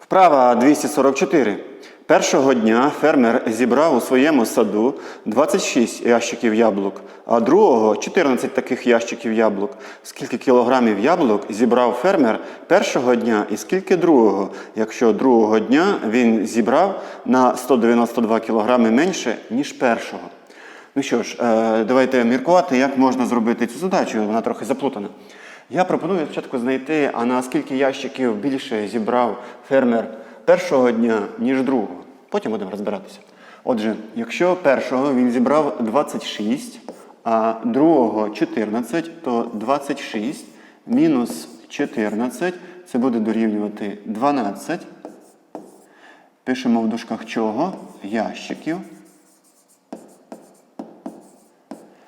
Вправа 244. Першого дня фермер зібрав у своєму саду 26 ящиків яблук, а другого 14 таких ящиків яблук. Скільки кілограмів яблук зібрав фермер першого дня і скільки другого, якщо другого дня він зібрав на 192 кілограми менше, ніж першого. Ну що ж, е, давайте міркувати, як можна зробити цю задачу. Вона трохи заплутана. Я пропоную спочатку знайти, а на скільки ящиків більше зібрав фермер першого дня, ніж другого. Потім будемо розбиратися. Отже, якщо першого він зібрав 26, а другого 14, то 26 мінус 14 це буде дорівнювати 12. Пишемо в дужках чого? Ящиків.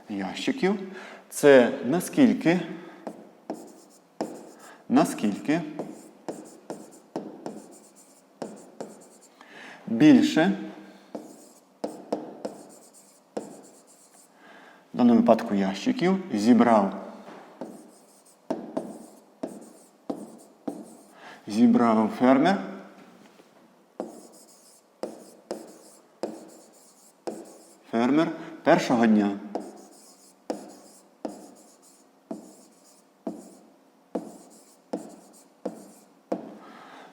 Ящиків. Це наскільки? Наскільки? Більше. В даному випадку ящиків зібрав. Зібрав фермер. Фермер першого дня.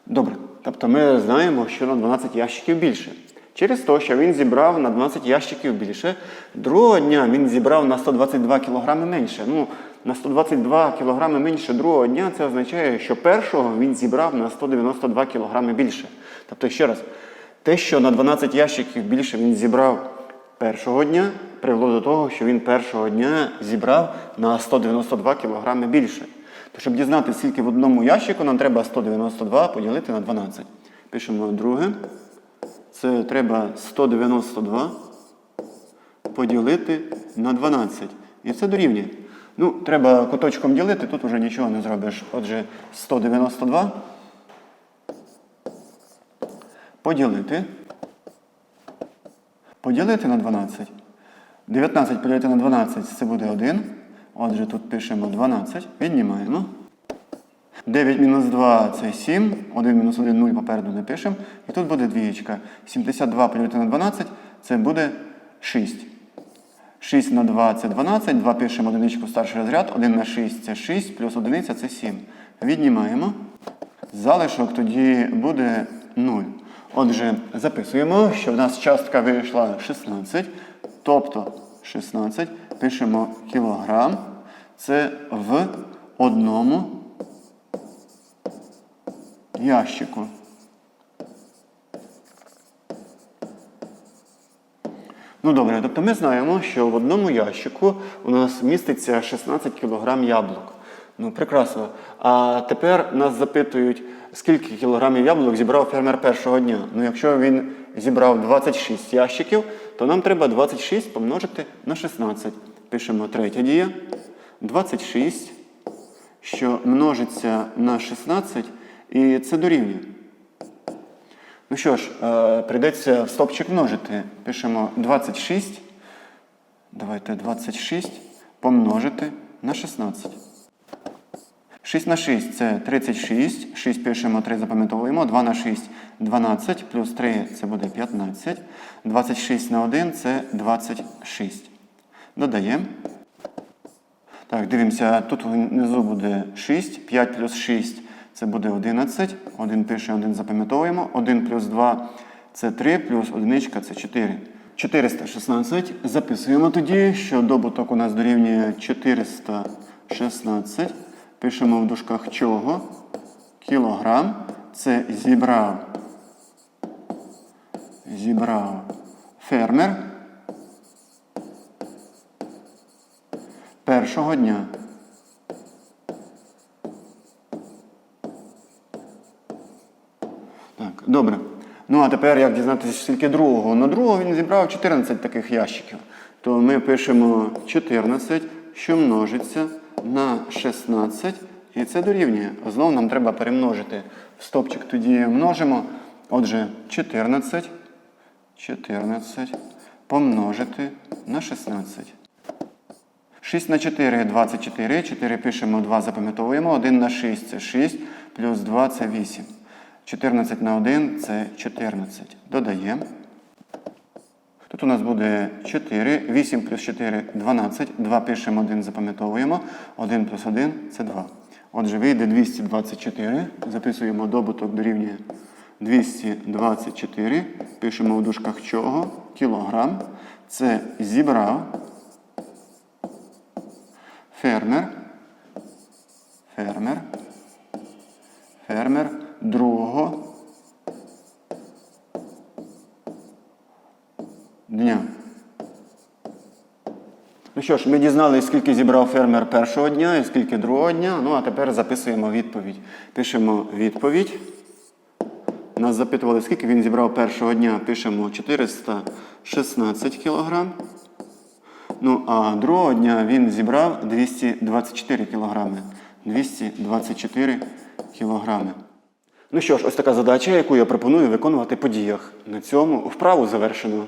Добре. Тобто ми знаємо, що на 12 ящиків більше. Через те, що він зібрав на 12 ящиків більше, другого дня він зібрав на 122 кілограми менше. Ну, на 122 кілограми менше другого дня це означає, що першого він зібрав на 192 кілограми більше. Тобто, ще раз, те, що на 12 ящиків більше він зібрав першого дня, привело до того, що він першого дня зібрав на 192 кілограми більше. То, щоб дізнатися, скільки в одному ящику, нам треба 192 поділити на 12. Пишемо друге. Це треба 192 поділити на 12. І це дорівнює. Ну, треба куточком ділити, тут вже нічого не зробиш. Отже, 192 поділити. Поділити на 12. 19 поділити на 12 це буде 1. Отже, тут пишемо 12. Віднімаємо. 9 мінус 2 це 7. 1 мінус 1 0 попереду не пишемо. І тут буде двієчка. 72 поділити на 12 це буде 6. 6 на 2 це 12. 2 пишемо одиничку старший розряд. 1 на 6 це 6, плюс 1 це 7. Віднімаємо. Залишок тоді буде 0. Отже, записуємо, що в нас частка вийшла 16. Тобто 16 пишемо кілограм. Це в одному ящику. Ну добре, тобто ми знаємо, що в одному ящику у нас міститься 16 кг яблук. Ну, прекрасно. А тепер нас запитують, скільки кілограмів яблук зібрав фермер першого дня. Ну, якщо він зібрав 26 ящиків, то нам треба 26 помножити на 16. Пишемо третя дія. 26, що множиться на 16, і це дорівнює. Ну що ж, е, прийдеться в стопчик множити. Пишемо 26. Давайте 26 помножити на 16. 6 на 6 це 36. 6 пишемо, 3 запам'ятовуємо. 2 на 6 12, плюс 3 це буде 15. 26 на 1 це 26. Додаємо. Так, дивимося, тут внизу буде 6, 5 плюс 6 це буде 11. 1 пише, 1 запам'ятовуємо. 1 плюс 2 це 3, плюс 1 це 4. 416. Записуємо тоді, що добуток у нас дорівнює 416. Пишемо в дужках чого? Кілограм. Це зібрав. Зібрав фермер. Першого дня. Добре. Ну а тепер як дізнатися скільки другого? На другого він зібрав 14 таких ящиків. То ми пишемо 14, що множиться на 16, і це дорівнює. Знову нам треба перемножити. В стопчик тоді множимо. Отже, 14, 14 помножити на 16. 6 на 4 24. 4 пишемо, 2 запам'ятовуємо. 1 на 6 це 6, плюс 2 це 8. 14 на 1 це 14. Додаємо. Тут у нас буде 4, 8 плюс 4 12, 2 пишемо 1, запам'ятовуємо. 1 плюс 1 це 2. Отже, вийде 224. Записуємо добуток дорівнює 224. Пишемо в дужках чого? Кілограм. Це зібрав фермер. Фермер. Фермер другого дня. Ну що ж, ми дізналися, скільки зібрав фермер першого дня і скільки другого дня. Ну а тепер записуємо відповідь. Пишемо відповідь. Нас запитували, скільки він зібрав першого дня. Пишемо 416 кілограм. Ну, а другого дня він зібрав 224 кілограми. 224 кілограми. Ну що ж, ось така задача, яку я пропоную виконувати по діях. На цьому вправу завершено.